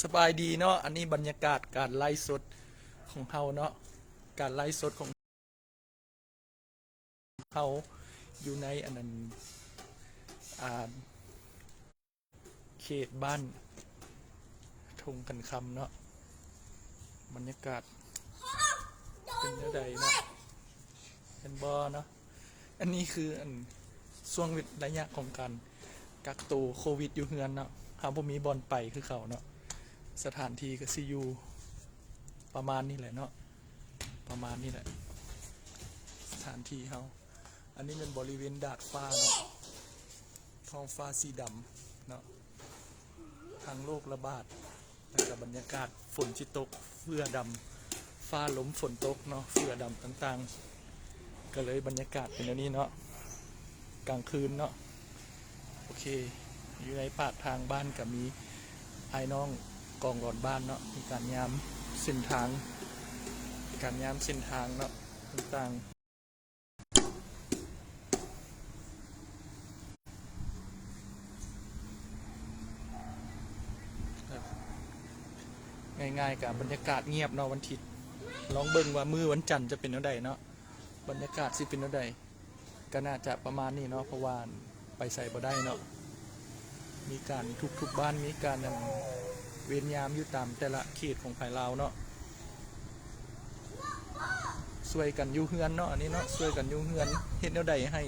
สบายดีเนาะ อันนี้บรรยากาศการไล่สดของเฮาเนาะ การไล่สดของเฮาอยู่ในอันนั้นอ่าเขตบ้านทงกันคำเนาะ บรรยากาศเป็นเนื้อใดเนาะเป็นบอเนาะ อันนี้คืออันช่วงระยะของการกักตัวโควิดอยู่เฮือนเนาะหาบ่มีบอลไปคือเขาเนาะ สถานที่ก็ซียูประมาณนี้แหละเนาะประมาณนี้แหละ สถานที่เขาอันนี้เป็นบริเวณดาดฟ้าเนาะท้องฟ้าสีดำเนาะทางโรคระบาดแล้วก็บรรยากาศฝนชิตกเฟื่อดำฟ้าหลมฝนตกเนาะเฟื่อดำต่างๆ ก็เลยบรรยากาศเป็นอย่างนี้เนาะกลางคืนเนาะโอเค อยู่ในปากทางบ้านก็มีไอ้น้อง องก่อนบ้านเนาะมีการยามเส้นทาง การยามเส้นทางเนาะต่างๆง่ายๆกับบรรยากาศเงียบเนาะวันทิตย์ลองเบิ่งว่ามือวันจันทร์จะเป็นเท่าใดเนาะบรรยากาศสิเป็นเท่าใดก็น่าจะประมาณนี้เนาะเพราะว่าไปใส่บ่ได้เนาะมีการทุกๆบ้านมีการ เวียนยามอยู่ตามแต่ละเขตของภายลาวเนาะช่วยกันอยู่เฮือนเนาะอันนี้เนาะช่วยกันอยู่เฮือนเฮ็ดแนวใดให้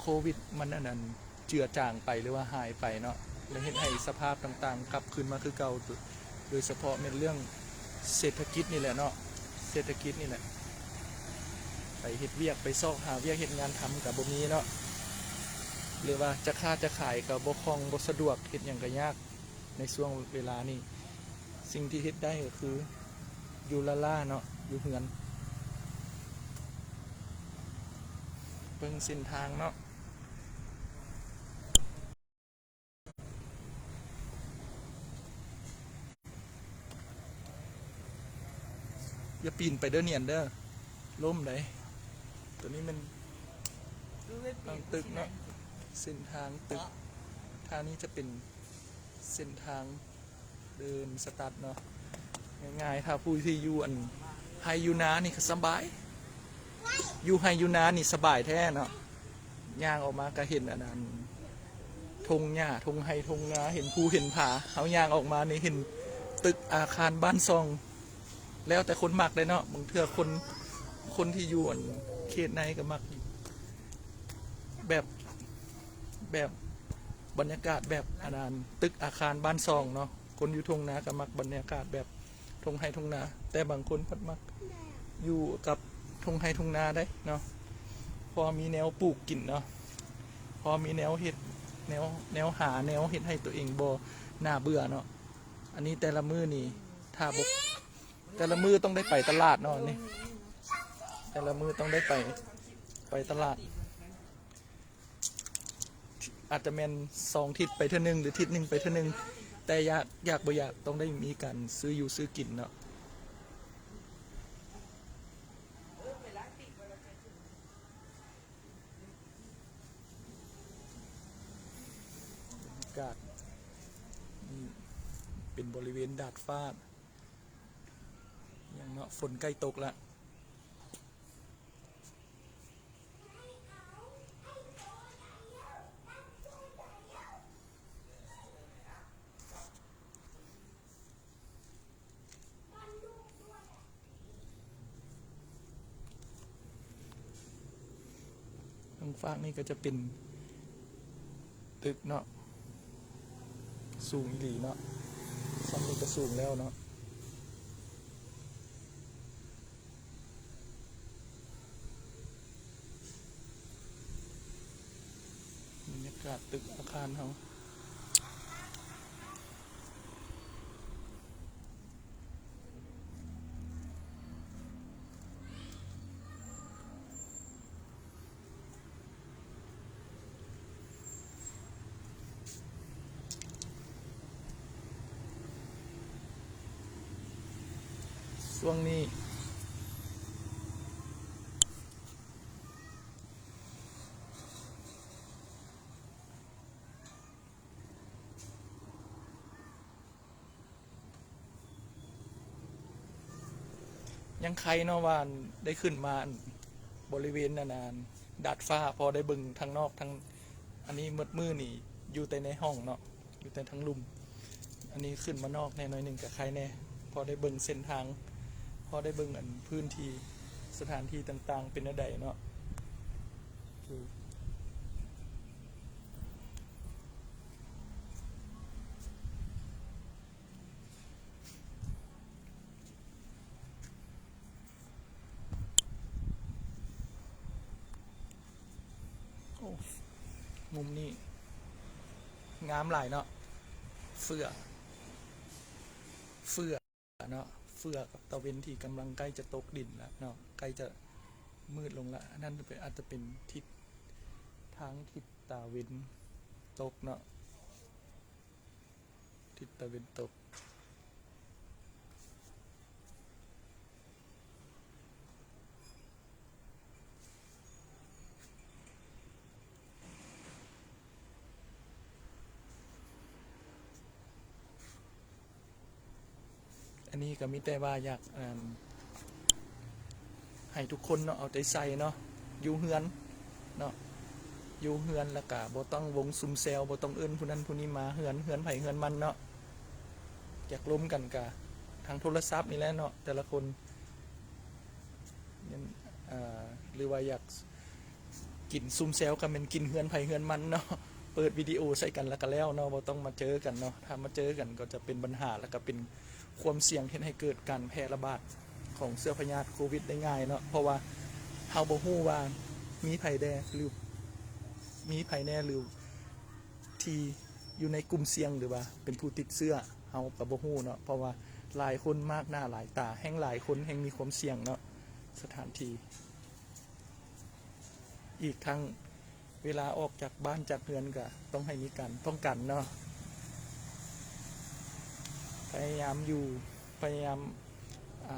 โควิดมันอันนั้นเจือจางไปหรือว่าหายไปเนาะและเฮ็ดให้สภาพต่างๆกลับคืนมาคือเก่าโดยเฉพาะในเรื่องเศรษฐกิจนี่แหละเนาะเศรษฐกิจนี่แหละไปเฮ็ดเวียกไปซอกหาเวียกเฮ็ดงานทำกับบ่มีเนาะหรือว่าจะค้าจะขายกับบกคล่องบสะดวกเฮ็ดอย่างก็ยาก ในช่วงเวลานี้สิ่งที่เฮ็ดได้ก็คืออยู่ละล่าเนาะอยู่เฮือนเบิ่งเส้นทางเนาะอย่าปีนไปเด้อเนียนเด้อล้มเลยตัวนี้มันทางตึกเนาะเส้นทางตึกทางนี้จะเป็น เส้นทางเดินสตาร์ทเนาะง่ายๆถ้าผู้ที่อยู่อันไฮยูนานี่ก็สบายอยู่ไฮยูนานี่สบายแท้เนาะย่างออกมาก็เห็นอันนั้นทงหญ้าทงไฮทงนาเห็นภูเห็นผาเขาย่างออกมานี่เห็นตึกอาคารบ้านซอง แล้วแต่คนมักเลยเนาะบางเทื่อคนคนที่อยู่อันเขตในก็มัก แบบแบบ บรรยากาศแบบอันนั้นตึกอาคารบ้านซองเนาะคนอยู่ทงนาก็มักบรรยากาศแบบทงไฮทงนา แต่บางคนพัดมักอยู่กับทงไฮทงนาได้เนาะพอมีแนวปลูกกินเนาะพอมีแนวเห็ดแนวแนวหาแนวเห็ดให้ตัวเองบ่น่าเบื่อเนาะอันนี้แต่ละมือนี่ถ้าบกแต่ละมือต้องได้ไปตลาดเนาะนี่แต่ละมือต้องได้ไปไปตลาด อาจจะแมนสองทิศไปเท่านึงหรือทิศหนึ่งไปเท่านึง แต่อยากอยากบ่อยากต้องได้มีการซื้ออยู่ซื้อกินเนาะบรรยากาศนี่เป็นบริเวณดาดฟ้าอย่างเนาะฝนใกล้ตกล้ว ทางฟาก นี่ก็จะเป็น ตึกเนาะสูงดีเนาะซ้ำนี่ก็สูงแล้วเนาะบรรยากาศตึกอาคารเขา ช่วงนี้ ยังใครเนาะวานได้ขึ้นมาบริเวณนานๆดัดฟ้าพอได้บึงทางนอกทางอันนี้มืดมืดนี่ อยู่แต่ในห้องเนาะอยู่แต่ทั้งลุม อันนี้ขึ้นมานอกแน่น้อยหนึ่งกับใครแน่ พอได้เบิ่งเส้นทาง พอได้เบิ่งอันพื้นที่สถานที่ต่างๆ เป็นอะไรเนาะคือโอ้มุมนี้งามหลายเนาะเฟื่อเฟื่อเนาะ เฟือกับตะเวนที่กำลังใกล้จะตกดินแล้วเนาะใกล้จะมืดลงละนั่นเป็นอาจจะเป็นทิศทางทิศตะเวนตกเนาะทิศตะเวนตก นนี้ก็มีแต่ว่าอยากให้ทุกคนเนาะเอาใจใส่เนาะอยู่เฮือนเนาะอยู่เฮือนแล้วก็บ่ต้องวงซุมเซลบ่ต้องเอิ้นผู้นั้นผู้นี้มาเฮือนเฮือนไผเฮือนมันเนาะอยากล้มกันกะทางโทรศัพท์นี่แหละเนาะแต่ละคนยังอ่าหรือว่าอยากกินซุมเซลก็เป็นกินเฮือนไผเฮือนมันเนาะเปิดวิดีโอใส่กันแล้วก็แล้วเนาะบ่ต้องมาเจอกันเนาะถ้ามาเจอกันก็จะเป็นปัญหาแล้วก็เป็น ความเสี่ยงที่ให้เกิดการแพร่ระบาดของเสื้อพยาธิโควิดได้ง่ายเนาะเพราะว่าเฮาบ่ฮู้ว่ามีไผแดหรือมีไผแน่หรือที่อยู่ในกลุ่มเสี่ยงหรือว่า เป็นผู้ติดเสื้อเฮาก็บ่ฮู้เนาะเพราะว่าหลายคนมากหน้าหลายตาแห่งหลายคนแห่งมีความเสี่ยงเนาะสถานที่อีกทั้งเวลาออกจากบ้านจากเรือนก็ต้องให้มีการป้องกันเนาะ พยายามอยู่พยายามา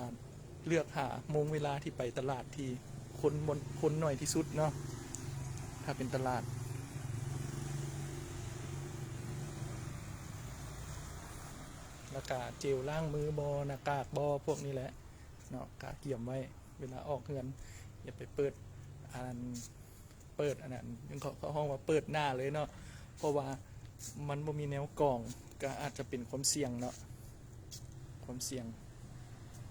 เลือกหาโมงเวลาที่ไปตลาดที่คนบนคนหน่อยที่สุดเนาะถ้าเป็นตลาดแล้วก็เจลล้างมือบอหน้ากากบอพวกนี้แหละเนาะกาเกี่ยมไว้เวลาออกเงินอย่าไปเปิดอันเปิดอันนั้นยังเขาเขาห้องว่าเปิดหน้าเลยเนาะเพราะว่ามันบ่มีแนวกรองก็อาจจะเป็นความเสี่ยงเนาะ ความเสี่ยง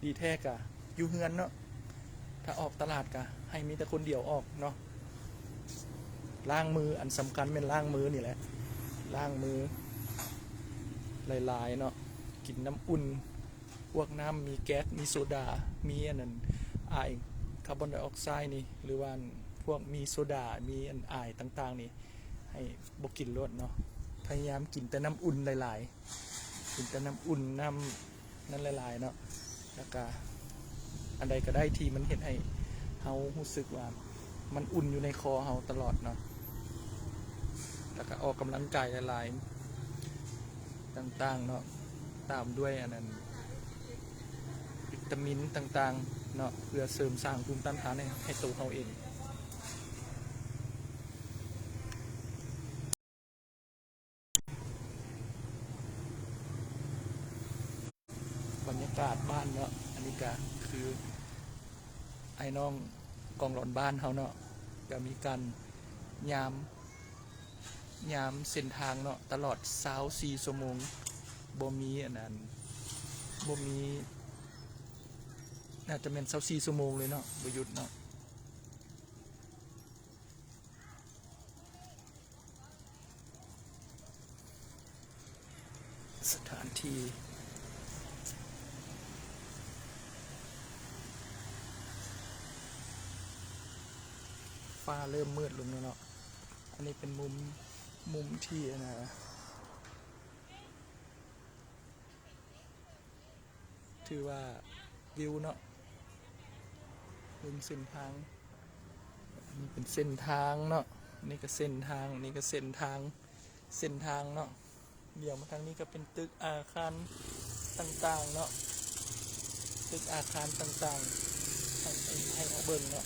ดีแท้กะอยู่เฮือนเนาะถ้าออกตลาดกะให้มีแต่คนเดียวออกเนาะล้างมืออันสำคัญเป็นล้างมือนี่แหละล้างมือหลายๆเนาะกินน้ำอุ่นพวกน้ำมีแก๊สมีโซดา มีอันนั้นไอายคาร์บอนไดออกไซด์นี่หรือว่าพวกมีโซดา มีอันไอายต่างๆ นี่ให้บกินรดเนาะพยายามกินแต่น้ำอุ่นหลายๆกินแต่น้ำอุ่นน้ำ นั่นหลายๆเนาะแล้วก็อันใดก็ได้ที่มันเห็นให้เฮารู้สึกว่ามันอุ่นอยู่ในคอเฮาตลอดเนาะแล้วก็ออกกำลังกายหลายๆต่างๆเนาะตามด้วยอันนั้นวิตามินต่างๆเนาะเพื่อเสริมสร้างภูมิต้านทานให้ตัวเฮาเอง บรรยากาศบ้านเนาะอันนี้ก็คือไอ้น้องกองหลอนบ้านเขาเนาะก็มีการยามยามเส้นทางเนาะตลอดสาวสี่ชั่วโมงบ่มีอันนั้นบ่มีน่าจะเป็นสาวสี่ชั่วโมงเลยเนาะบหยุดเนาะสถานที่ ฟ้าเริ่มมืดลงแล้วเนาะ อันนี้เป็นมุมมุมที่นะถือว่าวิวเนาะเป็นเส้นทาง อันนี่เป็นเส้นทางเนาะอันนี่ก็เส้นทางอันนี่ก็เส้นทาง เส้นทางเนาะ เดี๋ยวมาทางนี้ก็เป็นตึกอาคารต่างๆเนาะ ตึกอาคารต่างๆให้ให้ให้เอาเบิ่งเนาะ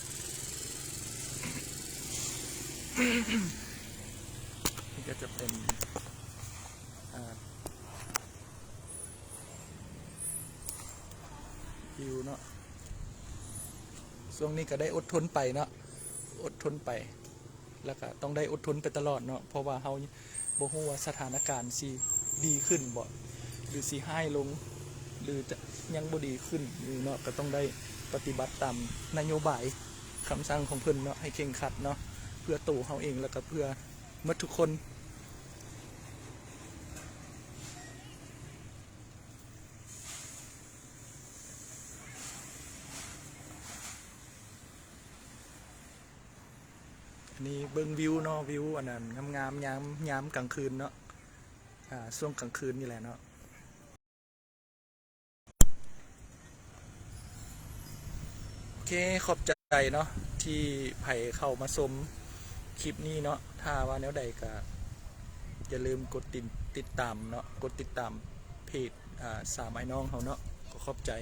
นี่ก็จะเป็นวิวเนาะช่วงนี้ก็ได้อดทนไปเนาะอดทนไป แล้วก็ต้องได้อดทนไปตลอดเนาะเพราะว่าเฮาบ่ฮู้ว่าสถานการณ์สิดีขึ้นบ่หรือสิห้ายลง หรือจะยังบ่ดีขึ้นนี่เนาะก็ต้องได้ปฏิบัติตามนโยบายคำสั่งของเพิ่นเนาะให้เคร่งครัดเนาะ เพื่อตัวเฮาเองแล้วก็เพื่อมดทุกคนนนี้เบิ่งวิวเนาะวิวอันนั้นงามๆยามยามกลางคืนเนาะอ่าช่วงกลางคืนนี่แหละเนาะโอเคขอบใจเนาะที่ไผ่เข้ามาชม คลิปนี้เนาะถ้าว่าแนวใดก็อย่าลืมกดติดติดตามเนาะกดติดตามเพจอ่าสามไอ้น้องเขาเนาะก็ขอบใจ